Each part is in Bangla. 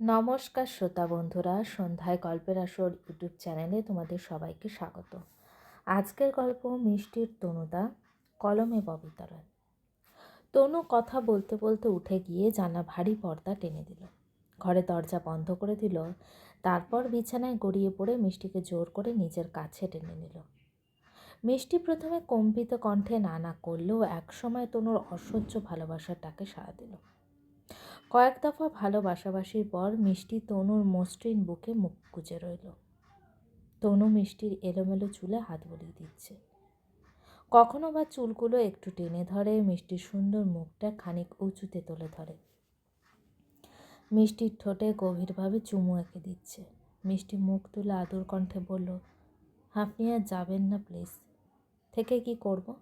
নমস্কার শ্রোতা বন্ধুরা, সন্ধ্যায় গল্পের আসর ইউটিউব চ্যানেলে তোমাদের সবাইকে স্বাগত। আজকের গল্প মিষ্টির তনুদা, কলমে ববিতরণ। তনু কথা বলতে বলতে উঠে গিয়ে জানা ভারী পর্দা টেনে দিল। ঘরে দরজা বন্ধ করে দিল, তারপর বিছানায় গড়িয়ে পড়ে মিষ্টিকে জোর করে নিজের কাছে টেনে নিল। মিষ্টি প্রথমে কম্পিত কণ্ঠে না না করলেও একসময় তনুর অসহ্য ভালোবাসার ডাকে সাড়া দিল। কয়েক দফা ভালোবাসাবাসির পর মিষ্টি তনুর মসৃণ বুকে মুখ গুজে রইল। তনু মিষ্টির এলোমেলো চুলে হাত বলিয়ে দিচ্ছে। কখনো বা চুলগুলো একটু টেনে ধরে, মিষ্টির সুন্দর মুখটা খানিক উঁচুতে তুলে ধরে। মিষ্টির ঠোঁটে গভীরভাবে চুমু এঁকে দিচ্ছে। মিষ্টি মুখ তুলে আদর কণ্ঠে বলল, আপনি আর যাবেন না, প্লিজ। থেকে কি করব?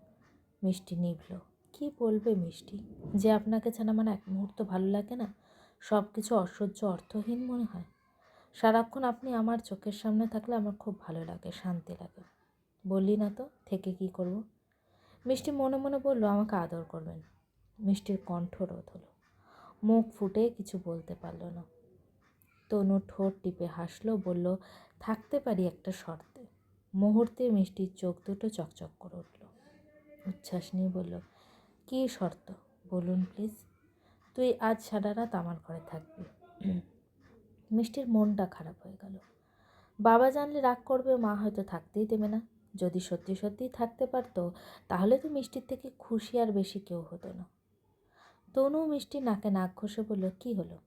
মিষ্টি নিভল। কি বলবে মিষ্টি? যে আপনাকে ছাড়া আমার এক মুহূর্ত ভালো লাগে না সব কিছু অসহ্য, অর্থহীন মনে হয়। সারাক্ষণ আপনি আমার চোখের সামনে থাকলে আমার খুব ভালো লাগে, শান্তি লাগে। বললি না তো, থেকে কি করব? মিষ্টি মনে মনে বলল, আমাকে আদর করবেন। মিষ্টির কণ্ঠ রোধ হলো। মুখ ফুটে কিছু বলতে পারল না। তনু ঠোঁট টিপে হাসলো, বলল, থাকতে পারি একটা শর্তে। মুহূর্তে মিষ্টির চোখ দুটো চকচক করে উঠল। উচ্ছ্বাস নিয়ে বলল কী শর্ত? বলুন প্লিজ। তুই আজ সারা রাত আমার ঘরে থাকবি। মিষ্টির মনটা খারাপ হয়ে গেল। বাবা জানলে রাগ করবে, মা হয়তো থাকতেই দেবে না। যদি সত্যি সত্যিই থাকতে পারতো, তাহলে তো মিষ্টির থেকে খুশি আর বেশি কেউ হতো না। তনু মিষ্টি নাকে নাক ঘষে বলল, কি হলো?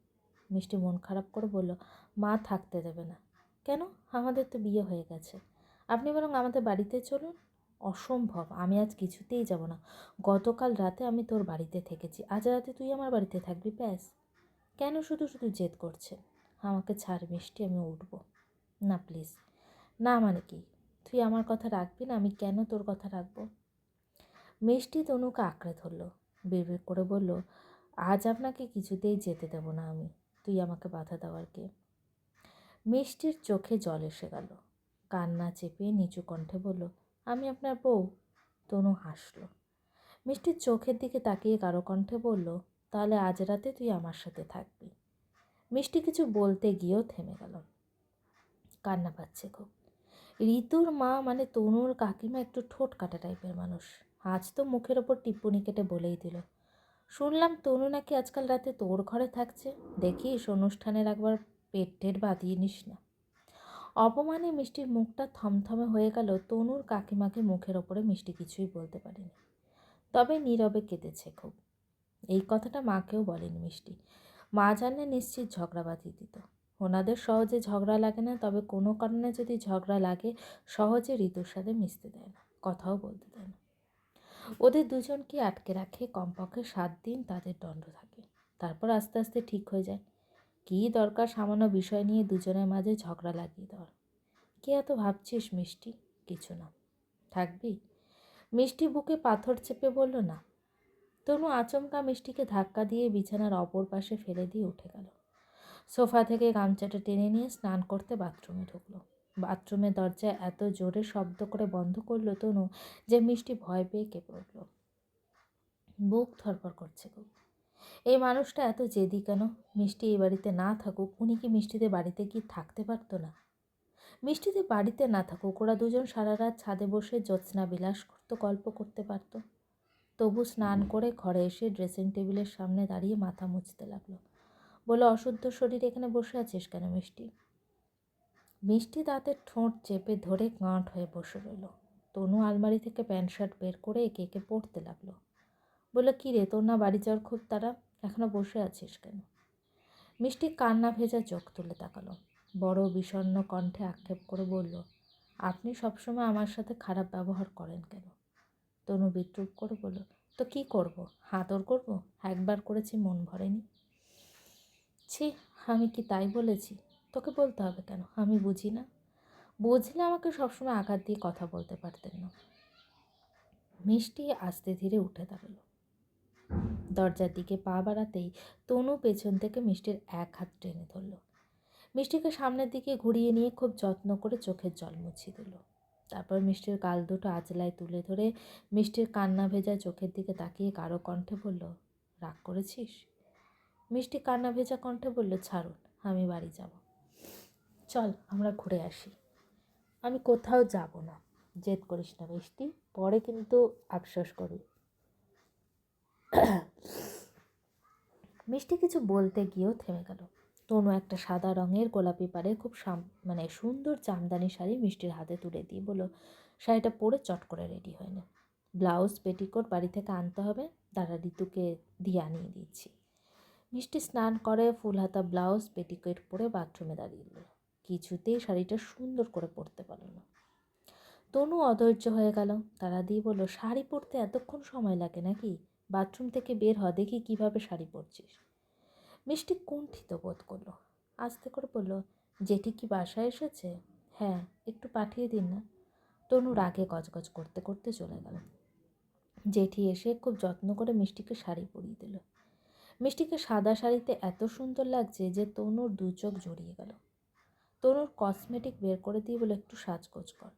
মিষ্টি মন খারাপ করে বলল, মা থাকতে দেবে না। কেন? আমাদের তো বিয়ে হয়ে গেছে। আপনি বরং আমাদের বাড়িতে চলুন। অসম্ভব, আমি আজ কিছুতেই যাব না। গতকাল রাতে আমি তোর বাড়িতে থেকেছি, আজ রাতে তুই আমার বাড়িতে থাকবি, ব্যাস। কেন শুধু শুধু জেদ করছে? আমাকে ছাড়, মিষ্টি, আমি উঠব। না, প্লিজ। না মানে কি? তুই আমার কথা রাখবি না, আমি কেন তোর কথা রাখব? মিষ্টি তনুকে আঁকড়ে ধরলো, বিড়বিড় করে বলল, আজ আপনাকে কিছুতেই যেতে দেব না আমি, তুই আমাকে বাধা দেওয়ার কে? মিষ্টির চোখে জল এসে গেল, কান্না চেপে নিচু কণ্ঠে বলল আমি আপনার বউ? তনু হাসল। মিষ্টির চোখের দিকে তাকিয়ে কারও কণ্ঠে বলল, তাহলে আজ রাতে তুই আমার সাথে থাকবি। মিষ্টি কিছু বলতে গিয়েও থেমে গেল। কান্না পাচ্ছে খুব। ঋতুর মা মানে তনুর কাকিমা একটু ঠোঁট কাটা টাইপের মানুষ। আজ তো মুখের ওপর টিপ্পনি কেটে বলেই দিল, শুনলাম তনু নাকি আজকাল রাতে তোর ঘরে থাকছে। দেখিস অনুষ্ঠানের একবার পেট টেট বাঁধিয়ে নিস না। অপমানে মিষ্টির মুখটা থমথমে হয়ে গেল তনুর কাকিমাকে মুখের ওপরে মিষ্টি কিছুই বলতে পারেনি। তবে নীরবে কেঁদেছে খুব। এই কথাটা মাকেও বলেনি মিষ্টি। মা জানলে নিশ্চিত ঝগড়া বাঁধিয়ে দিত ওনাদের সহজে ঝগড়া লাগে না, তবে কোনো কারণে যদি ঝগড়া লাগে, সহজে ঋতুর সাথে মিশতে দেয় না, কথাও বলতে দেয় না। ওদের দুজনকে আটকে রাখে কমপক্ষে সাত দিন তাদের দণ্ড থাকে। তারপর আস্তে আস্তে ঠিক হয়ে যায়। কী দরকার সামান্য বিষয় নিয়ে দুজনের মাঝে ঝগড়া লাগিয়ে দেওয়ার? কে এত ভাবছিস মিষ্টি? কিছু না। থাকবি? মিষ্টি বুকে পাথর চেপে বলল, না। তনু আচমকা মিষ্টিকে ধাক্কা দিয়ে বিছানার অপর পাশে ফেলে দিয়ে উঠে গেল। সোফা থেকে গামছাটা টেনে নিয়ে স্নান করতে বাথরুমে ঢুকলো। বাথরুমের দরজা এত জোরে শব্দ করে বন্ধ করল তনু যে মিষ্টি ভয় পেয়ে কেঁপে উঠল। বুক থরপর করছে খুব এই মানুষটা এত জেদি কেন? মিষ্টি এই বাড়িতে না থাকুক, উনি কি মিষ্টিতে বাড়িতে কি থাকতে পারতো না? মিষ্টিতে বাড়িতে না থাকুক, ওরা দুজন সারা রাত ছাদে বসে জ্যোৎস্না বিলাস করতো, গল্প করতে পারত। তবু স্নান করে ঘরে এসে ড্রেসিং টেবিলের সামনে দাঁড়িয়ে মাথা মুছতে লাগল। বলে অশুদ্ধ শরীর এখানে বসে আছিস কেন মিষ্টি? মিষ্টি দাঁতের ঠোঁট চেপে ধরে গাঁট হয়ে বসে রইল। তনু আলমারি থেকে প্যান্ট শার্ট বের করে একে একে পড়তে লাগল। বলে কী রে, তোর না বাড়ি যাওয়ার খুব তারা এখনও বসে আছিস কেন? মিষ্টি কান্না ভেজা চোখ তুলে তাকালো। বড় বিষণ্ণ কণ্ঠে আক্ষেপ করে বলল, আপনি সবসময় আমার সাথে খারাপ ব্যবহার করেন কেন? তনু বিদ্রুপ করে বলল, তো কি করব? হাতর করব? একবার করেছি, মন ভরেনি। ছি, আমি কি তাই বলেছি? তোকে বলতে হবে কেন? আমি বুঝি না। বুঝলে আমাকে সবসময় আঘাত দিয়ে কথা বলতে পারতেন না। মিষ্টি আস্তে ধীরে উঠে দাঁড়াল। দরজার দিকে পা বাড়াতেই তনু পেছন থেকে মিষ্টির এক হাত টেনে ধরল। মিষ্টিকে সামনের দিকে ঘুরিয়ে নিয়ে খুব যত্ন করে চোখের জল মুছিয়ে দিল। তারপর মিষ্টির গাল দুটো আজলায় তুলে ধরে মিষ্টির কান্না ভেজা চোখের দিকে তাকিয়ে কারও কণ্ঠে বলল, রাগ করেছিস? মিষ্টি কান্না ভেজা কণ্ঠে বলল, ছাড়ুন, আমি বাড়ি যাব। চল, আমরা ঘুরে আসি। আমি কোথাও যাব না। জেদ করিস না মিষ্টি, পরে কিন্তু আফসোস করবি। মিষ্টি কিছু বলতে গিয়েও থেমে গেল। তনু একটা সাদা রঙের গোলাপি পাড়ে খুব সাম মানে সুন্দর জামদানি শাড়ি মিষ্টির হাতে তুলে দিয়ে বলল, শাড়িটা পরে চট করে রেডি হয় না। ব্লাউজ, পেটিকোট বাড়ি থেকে আনতে হবে, দাদা ঋতুকে দিয়ে আনিয়ে দিচ্ছি। মিষ্টি স্নান করে ফুল হাতা ব্লাউজ, পেটিকোট পরে বাথরুমে দাঁড়িয়ে কিছুতেই শাড়িটা সুন্দর করে পরতে পারল না। তনু অধৈর্য হয়ে গেল। তারা দিয়ে বলল, শাড়ি পরতে এতক্ষণ সময় লাগে নাকি? বাথরুম থেকে বের হ, দেখি কীভাবে শাড়ি পরছিস। মিষ্টি কুণ্ঠিত বোধ করল। আস্তে করে বলল, জেঠি কি বাসায় এসেছে? হ্যাঁ একটু পাঠিয়ে দিন না। তনু রাগে গজগজ করতে করতে চলে গেল। জেঠি এসে খুব যত্ন করে মিষ্টিকে শাড়ি পরিয়ে দিল। মিষ্টিকে সাদা শাড়িতে এত সুন্দর লাগছে যে তনুর দু চোখ জড়িয়ে গেল। তনুর কসমেটিক বের করে দিয়ে বলে একটু সাজগোজ কর।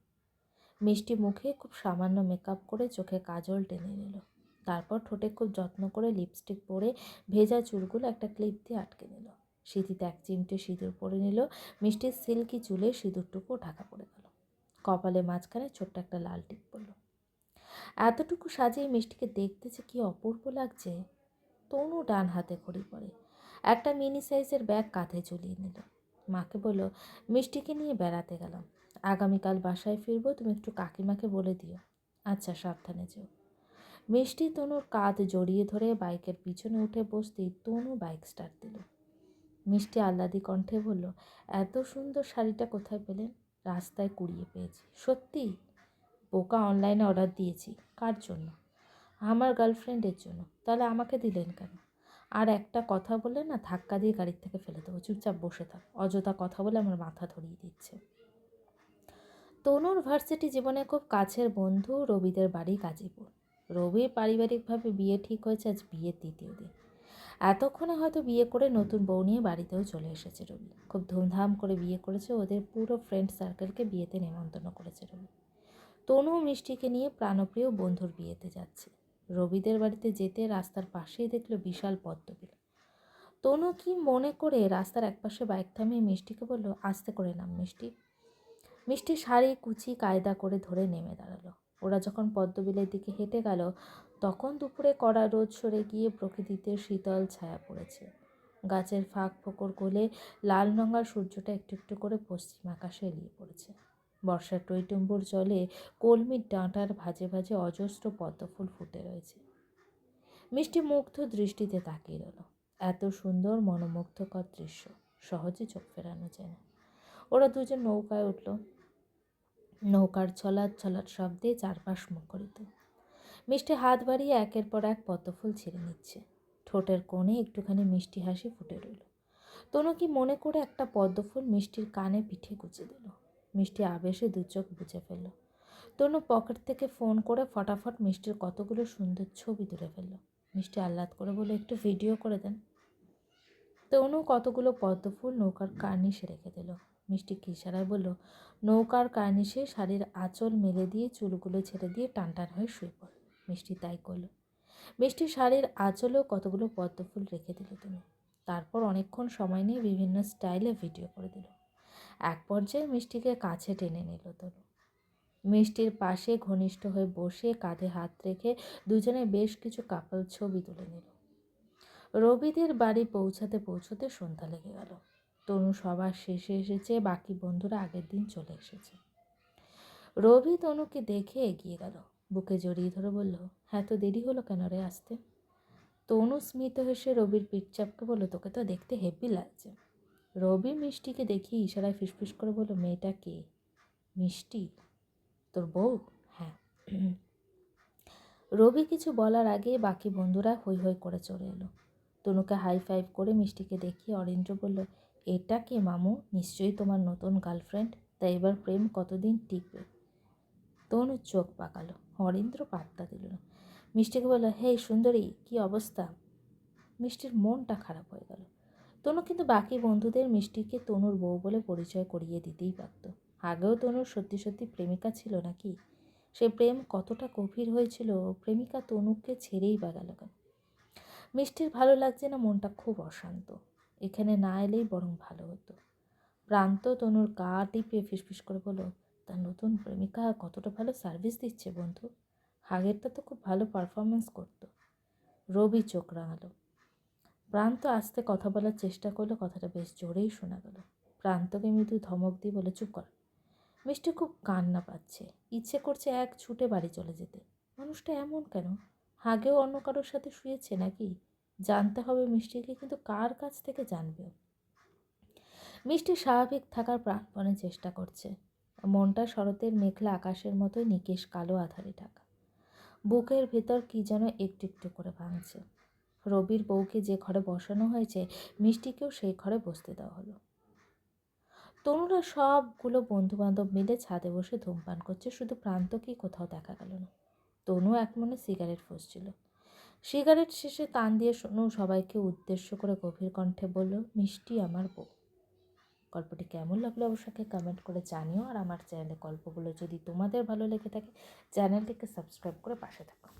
মিষ্টি মুখে খুব সামান্য মেকআপ করে চোখে কাজল টেনে নিল। তারপর ঠোঁটে খুব যত্ন করে লিপস্টিক পরে ভেজা চুলগুলো একটা ক্লিপ দিয়ে আটকে নিল। সিঁথিতে এক চিমটে সিঁদুর পরে নিল মিষ্টির সিল্কি চুলে সিঁদুরটুকু ঢাকা পড়ে গেল। কপালে মাঝখানে ছোট্ট একটা লাল টিপ পড়ল। এতটুকু সাজিয়ে মিষ্টিকে দেখতে যে কী অপূর্ব লাগছে, তনু ডান হাতে ঘড়ি পড়ে একটা মিনি সাইজের ব্যাগ কাঁধে ঝুলিয়ে নিল। মাকে বলল, মিষ্টিকে নিয়ে বেড়াতে গেলাম। আগামীকাল বাসায় ফিরবো, তুমি একটু কাকিমাকে বলে দিও। আচ্ছা সাবধানে যেও। মিষ্টি তনুর কাঁধ জড়িয়ে ধরে বাইকের পিছনে উঠে বসতেই তনু বাইক স্টার্ট দিল। মিষ্টি আহ্লাদি কণ্ঠে বলল, এত সুন্দর শাড়িটা কোথায় পেলেন? রাস্তায় কুড়িয়ে পেয়েছি। সত্যি? বোকা অনলাইনে অর্ডার দিয়েছি। কার জন্য? আমার গার্লফ্রেন্ডের জন্য। তাহলে আমাকে দিলেন কেন? আর একটা কথা বলে না, ধাক্কা দিয়ে গাড়ির থেকে ফেলে দেবো। চুপচাপ বসে থাক। অযথা কথা বলে আমার মাথা ধরিয়ে দিচ্ছে। তনুর ভার্সিটি জীবনে খুব কাছের বন্ধু রবিদের বাড়ি গাজীপুর। রবি পারিবারিকভাবে বিয়ে ঠিক হয়েছে আজ বিয়ের দ্বিতীয় দিন। এতক্ষণে হয়তো বিয়ে করে নতুন বউ নিয়ে বাড়িতেও চলে এসেছে রবি। খুব ধুমধাম করে বিয়ে করেছে, ওদের পুরো ফ্রেন্ড সার্কেলকে বিয়েতে নেমন্তন্ন করেছে রবি। তনু মিষ্টিকে নিয়ে প্রাণপ্রিয় বন্ধুর বিয়েতে যাচ্ছে। রবিদের বাড়িতে যেতে রাস্তার পাশেই দেখল বিশাল পদ্মবিল। তনু কি মনে করে রাস্তার একপাশে বাইক থামিয়ে মিষ্টিকে বলল, আস্তে করে নাম মিষ্টি। মিষ্টি শাড়ি, কুচি, কায়দা করে ধরে নেমে দাঁড়াল। ওরা যখন পদ্মবিলের দিকে হেঁটে গেল, তখন দুপুরে কড়া রোদ সরে গিয়ে প্রকৃতিতে শীতল ছায়া পড়েছে। গাছের ফাঁক ফোকর গলে লাল রঙার সূর্যটা একটু একটু করে পশ্চিম আকাশে এলিয়ে পড়েছে। বর্ষার টইটুম্বুর জলে কলমির ডাঁটার ভাজে ভাজে অজস্র পদ্মফুল ফুটে রয়েছে। মিষ্টি মুগ্ধ দৃষ্টিতে তাকিয়ে রইল। এত সুন্দর মনোমুগ্ধকর দৃশ্য, সহজে চোখ ফেরানো যায় না। ওরা দুজন নৌকায় উঠল। নৌকার ছলাৎ ছলাৎ শব্দে চারপাশ মুখরিত। মিষ্টি হাত বাড়িয়ে একের পর এক পদ্মফুল ছিঁড়ে নিচ্ছে। ঠোঁটের কোণে একটুখানি মিষ্টি হাসি ফুটে রইল। তনু কি মনে করে একটা পদ্মফুল মিষ্টির কানে পিঠে গুজে দিল? মিষ্টি আবেশে দু চোখ বুঝে ফেলল। তনু পকেট থেকে ফোন করে ফটাফট মিষ্টির কতগুলো সুন্দর ছবি তুলে ফেলল। মিষ্টি আহ্লাদ করে বলে একটু ভিডিও করে দেন। তনু কতগুলো পদ্মফুল নৌকার কার্নিশে রেখে দিল। মিষ্টি কিসারায় বলল, নৌকার কার্নিশে শাড়ির আঁচল মেলে দিয়ে চুলগুলো ছেড়ে দিয়ে টান টান হয়ে শুয়ে পড়। মিষ্টি তাই করল। মিষ্টি শাড়ির আঁচলেও কতগুলো পদ্মফুল রেখে দিল তুমি তারপর অনেকক্ষণ সময় নিয়ে বিভিন্ন স্টাইলে ভিডিও করে দিল। এক পর্যায়ে মিষ্টিকে কাছে টেনে নিল তনু। মিষ্টির পাশে ঘনিষ্ঠ হয়ে বসে কাঁধে হাত রেখে দুজনে বেশ কিছু কাপল ছবি তুলে নিল। রবিদের বাড়ি পৌঁছাতে পৌঁছতে সন্ধ্যা লেগে গেল। তনু সবার শেষে এসেছে, বাকি বন্ধুরা আগের দিন চলে এসেছে। রবি তনুকে দেখে এগিয়ে গেল। বুকে জড়িয়ে ধরে বলল হ্যাঁ তো দেরি হলো কেন রে আসতে? তনু স্মিত হেসে রবির পিঠচাপকে বলল, তোকে তো দেখতে হেভি লাগছে। রবি মিষ্টিকে দেখি ইশারায় ফিসফিস করে বলল, মেয়েটা কে? মিষ্টি? তোর বউ? হ্যাঁ। রবি কিছু বলার আগে বাকি বন্ধুরা হই হই করে চলে এলো। তনুকে হাই ফাইভ করে মিষ্টিকে দেখিয়ে অরেন্দ্র বলল এটা কে মামু? নিশ্চয়ই তোমার নতুন গার্লফ্রেন্ড তাই এবার প্রেম কতদিন টিকবে? তনু চোখ পাকালো। অরিন্দ্র পাত্তা দিল না। মিষ্টিকে বলল হে সুন্দরী, কি অবস্থা? মিষ্টির মনটা খারাপ হয়ে গেল। তনু কিন্তু বাকি বন্ধুদের মিষ্টিকে তনুর বউ বলে পরিচয় করিয়ে দিতেই পারত। আগেও তনুর সত্যি সত্যি প্রেমিকা ছিল নাকি? সে প্রেম কতটা গভীর হয়েছিল, প্রেমিকা তনুকে ছেড়েই বা গেল কেন? মিষ্টির ভালো লাগছে না, মনটা খুব অশান্ত। এখানে না এলেই বরং ভালো হতো। প্রান্ত তনুর গা টিপে ফিসফিস করে বলল তার নতুন প্রেমিকা কতটা ভালো সার্ভিস দিচ্ছে বন্ধু? হাগেরটা তো খুব ভালো পারফরমেন্স করতো। রবি চোখ রাঙালো। প্রান্ত আস্তে কথা বলার চেষ্টা করল, কথাটা বেশ জোরেই শোনা গেল। প্রান্তকে মৃদু ধমক দিয়ে বলে চুপ কর। মিষ্টি খুব কান্না পাচ্ছে। ইচ্ছে করছে এক ছুটে বাড়ি চলে যেতে। মানুষটা এমন কেন? আগেও অন্য কারোর সাথে শুয়েছে নাকি? জানতে হবে মিষ্টিকে, কিন্তু কার কাছ থেকে জানবে? মিষ্টি স্বাভাবিক থাকার প্রাণপণে চেষ্টা করছে। মনটা শরতের মেঘলা আকাশের মতোই নিকেশ কালো আধারে ঢাকা। বুকের ভেতর কি যেন একটু একটু করে ভাঙছে। রবির বউকে যে ঘরে বসানো হয়েছে, মিষ্টিকেও সেই ঘরে বসতে দেওয়া হলো। তনুরা সবগুলো বন্ধু বান্ধব মিলে ছাদে বসে ধূমপান করছে, শুধু প্রান্তকেই কোথাও দেখা গেল না। তনু এক মনে সিগারেট ফুসছিল। সিগারেট শেষে কান দিয়ে শোনো সবাইকে উদ্দেশ্য করে গভীর কণ্ঠে বলল, মিষ্টি আমার বউ। গল্পটি কেমন লাগল অবশ্যই কমেন্ট করে জানিও আর আমার চ্যানেলে গল্পগুলো যদি তোমাদের ভালো লেগে থাকে, চ্যানেলটিকে সাবস্ক্রাইব করে পাশে থাকো।